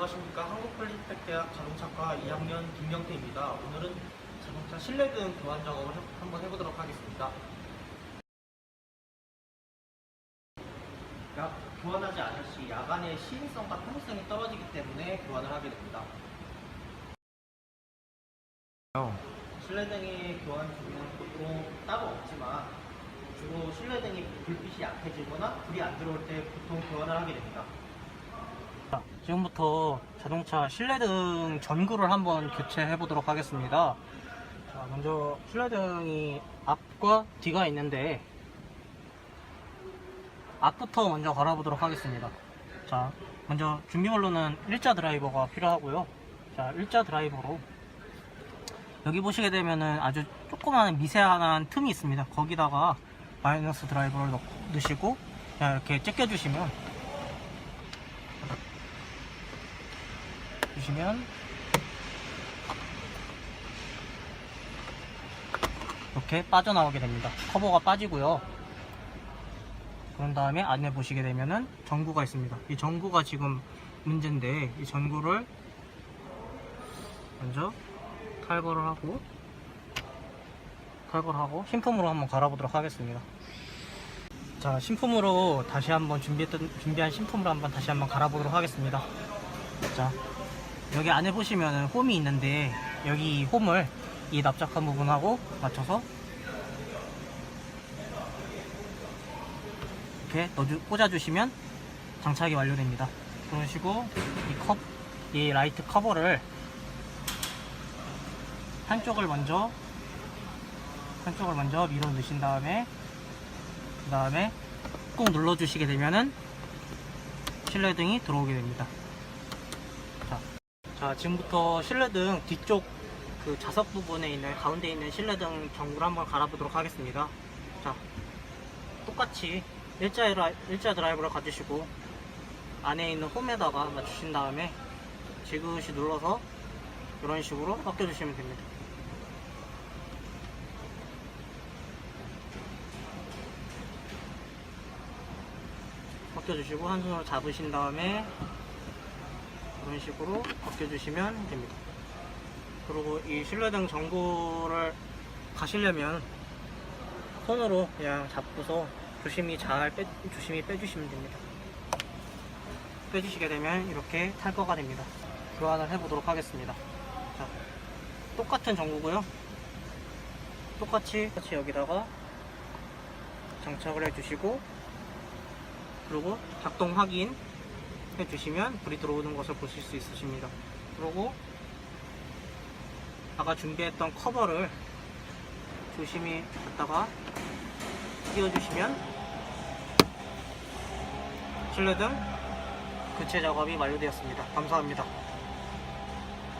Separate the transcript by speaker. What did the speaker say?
Speaker 1: 안녕하십니까. 한국폴리텍대학 자동차과 2학년 김경태입니다. 오늘은 자동차 실내 등 교환 작업을 해- 한번 해보도록 하겠습니다. 야, 교환하지 않을 시 야간의 시인성과 편의성이 떨어지기 때문에 교환을 하게 됩니다. 실내등의 교환 중에는 보통 따로 없지만 주로 실내등이 불빛이 약해지거나 불이 안 들어올 때 보통 교환을 하게 됩니다. 지금부터 자동차 실내등 전구를 한번 교체해 보도록 하겠습니다. 자, 먼저 실내등이 앞과 뒤가 있는데 앞부터 먼저 갈아보도록 하겠습니다. 자, 먼저 준비물로는 일자 드라이버가 필요하고요. 자, 일자 드라이버로 여기 보시게 되면은 아주 조그마한 미세한 틈이 있습니다. 거기다가 마이너스 드라이버를 넣, 넣으시고 그냥 이렇게 제껴주시면 주시면 이렇게 빠져나오게 됩니다. 커버가 빠지고요. 그런 다음에 안에 보시게 되면은 전구가 있습니다. 이 전구가 지금 문제인데 이 전구를 먼저 탈거를 하고 탈거를 하고 신품으로 한번 갈아보도록 하겠습니다. 자, 신품으로 다시 한번 준비했던 준비한 신품으로 한번 다시 한번 갈아보도록 하겠습니다. 자, 여기 안에 보시면 홈이 있는데 여기 이 홈을 이 납작한 부분하고 맞춰서 이렇게 넣어주, 꽂아주시면 장착이 완료됩니다. 식으로 이 컵, 이 라이트 커버를 한쪽을 먼저 한쪽을 먼저 밀어 넣으신 다음에 그 다음에 꾹 눌러 주시게 되면은 실내등이 들어오게 됩니다. 자, 자 지금부터 실내등 뒤쪽 그 좌석 부분에 있는 가운데 있는 실내등 전구를 한번 갈아보도록 하겠습니다. 자, 똑같이 일자, 일자 드라이버를 가지시고 안에 있는 홈에다가 맞추신 다음에 지그시 눌러서 이런 식으로 벗겨주시면 됩니다. 벗겨주시고 한 손으로 잡으신 다음에 이런 식으로 벗겨주시면 됩니다. 그리고 이 실내등 전구를 가시려면 손으로 그냥 잡고서 조심히 잘 빼, 조심히 빼주시면 됩니다. 빼주시게 되면 이렇게 탈거가 됩니다. 교환을 해보도록 하겠습니다. 자, 똑같은 전구고요. 똑같이, 똑같이 여기다가 장착을 해주시고 그리고 작동 확인 해 주시면 불이 들어오는 것을 보실 수 있으십니다. 그리고 아까 준비했던 커버를 조심히 갖다가 끼워주시면 실내등 교체 작업이 완료되었습니다. 감사합니다.